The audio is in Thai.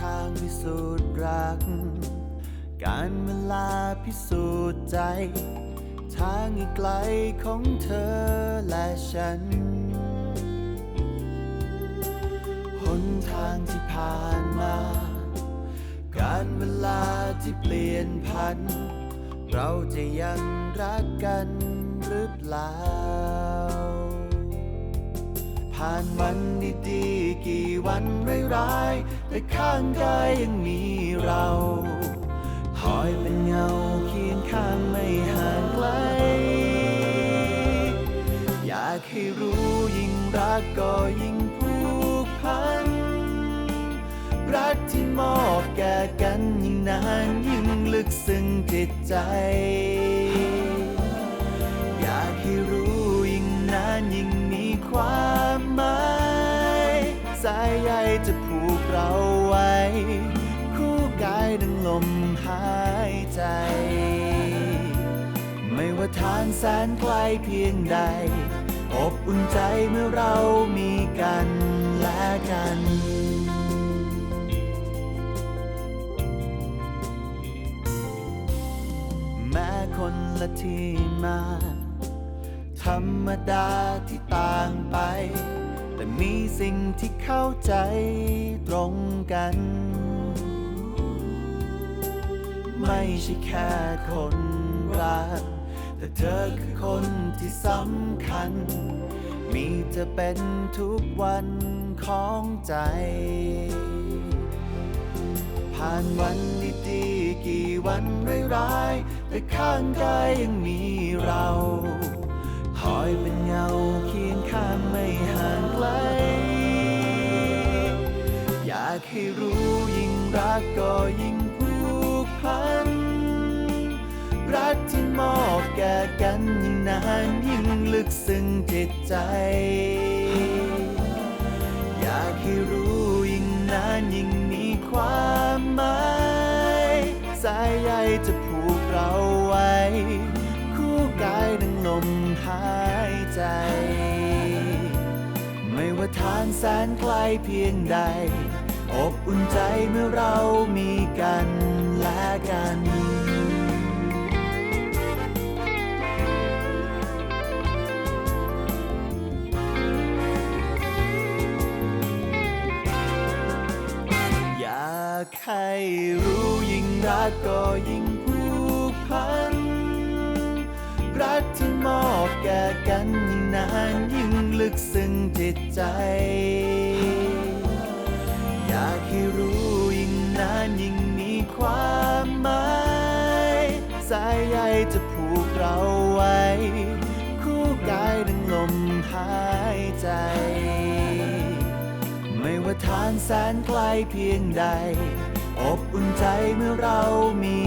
ทางพิสูจน์รัก การเวลาพิสูจน์ใจ ทางอีกไกลของเธอและฉัน หนทางที่ผ่านมา การเวลาที่เปลี่ยนพัน เราจะยังรักกันหรือเปล่า ผ่านวันดีๆ กี่วันร้ายๆ แต่ข้างกายยังมีเราคอยเป็นเงาเคียงข้างไม่ห่างไกล อยากให้รู้ยิ่งรักก็ยิ่งผูกพัน รักที่มอบแก่กันยิ่งนานยิ่งลึกซึ้งจิตใจ เราไว้ คู่กายดังลมหายใจ ไม่ว่าทางแสนไกลเพียงใด อบอุ่นใจเมื่อเรามีกันและกันแม้คนละที่มา ธรรมดาที่ต่างไป แต่มีสิ่งที่เข้าใจตรงกัน ไม่ใช่แค่คนรัก แต่เธอคือคนที่สำคัญ มีเธอเป็นทุกวันของใจ ผ่านวันดีๆกี่วันร้ายๆแต่ข้างกายยังมีเรา ให้รู้ยิ่งรักก็ยิ่งผูกพัน รักที่มอบแก่กันยิ่งนานยิ่งลึกซึ้งจิตใจ อยากให้รู้ยิ่งนานยิ่งมีความหมายสายใยจะผูกเราไว้ คู่กายดังลมหายใจไม่ว่าทางแสนไกลเพียงใด อบอุ่นใจเมื่อเรามีกันและกันอยากให้รู้ยิ่งรักก็ยิ่งผูกพัน รักที่มอบแก่กันยิ่งนานยิ่งลึกซึ้งจิตใจ นานยิ่งมีความหมายสายใยจะผูกเราไว้ คู่กายดังลมหายใจ ไม่ว่าทางแสนไกลเพียงใด อบอุ่นใจเมื่อเรามี